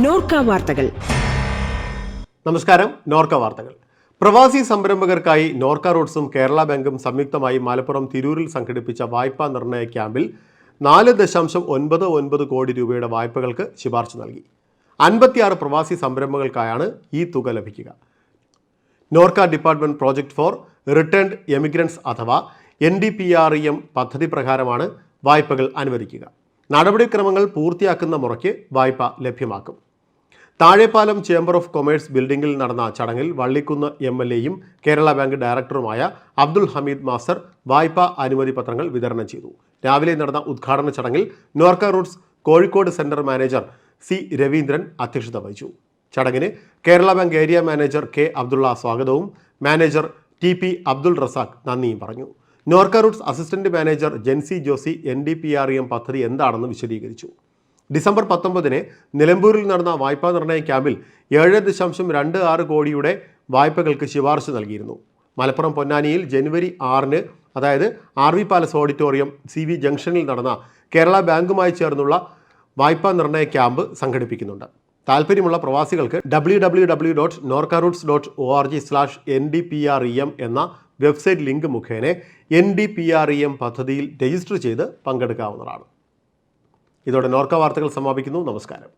നോർക്ക വാർത്തകൾ. നമസ്കാരം നോർക്ക വാർത്തകൾ. പ്രവാസി സംരംഭകർക്കായി നോർക്ക റോഡ്സും കേരള ബാങ്കും സംയുക്തമായി മലപ്പുറം തിരൂരിൽ സംഘടിപ്പിച്ച വായ്പാ നിർണയ ക്യാമ്പിൽ നാല് ദശാംശം ഒൻപത് ഒൻപത് കോടി രൂപയുടെ വായ്പകൾക്ക് ശുപാർശ നൽകി. അൻപത്തിയാറ് പ്രവാസി സംരംഭങ്ങൾക്കായാണ് ഈ തുക ലഭിക്കുക. Norka department project for returned emigrants അഥവാ N D P R E M പദ്ധതി പ്രകാരമാണ് വായ്പകൾ അനുവദിക്കുക. നടപടിക്രമങ്ങൾ പൂർത്തിയാക്കുന്ന മുറയ്ക്ക് വായ്പ ലഭ്യമാക്കും. താഴെപ്പാലം ചേംബർ ഓഫ് കൊമേഴ്സ് ബിൽഡിംഗിൽ നടന്ന ചടങ്ങിൽ വള്ളിക്കുന്ന് എം എൽ എയും കേരള ബാങ്ക് ഡയറക്ടറുമായ അബ്ദുൽ ഹമീദ് മാസ്റ്റർ വായ്പാ അനുമതി പത്രങ്ങൾ വിതരണം ചെയ്തു. രാവിലെ നടന്ന ഉദ്ഘാടന ചടങ്ങിൽ Norka Roots Kozhikode centre manager C Raveendran അധ്യക്ഷത വഹിച്ചു. ചടങ്ങിന് Kerala bank area manager K Abdulla സ്വാഗതവും manager T P Abdul Razak നന്ദിയും പറഞ്ഞു. Norka Roots assistant manager Jency Josy N D P R M പദ്ധതി എന്താണെന്ന് വിശദീകരിച്ചു. ഡിസംബർ പത്തൊമ്പതിന് നിലമ്പൂരിൽ നടന്ന വായ്പാ നിർണയ ക്യാമ്പിൽ ഏഴ് ദശാംശം രണ്ട് ആറ് കോടിയുടെ വായ്പകൾക്ക് ശുപാർശ നൽകിയിരുന്നു. മലപ്പുറം പൊന്നാനിയിൽ ജനുവരി ആറിന് അതായത് R V palace auditorium C V ജംഗ്ഷനിൽ നടന്ന കേരള ബാങ്കുമായി ചേർന്നുള്ള വായ്പാ നിർണയ ക്യാമ്പ് സംഘടിപ്പിക്കുന്നുണ്ട്. താല്പര്യമുള്ള പ്രവാസികൾക്ക് W W W dot Norka Roots dot O R G slash N D P R E M എന്ന വെബ്സൈറ്റ് ലിങ്ക് മുഖേന N D P R E M പദ്ധതിയിൽ രജിസ്റ്റർ ചെയ്ത് പങ്കെടുക്കാവുന്നതാണ്. ഇതോടെ നോർക്ക വാർത്തകൾ സമാപിക്കുന്നു. നമസ്കാരം.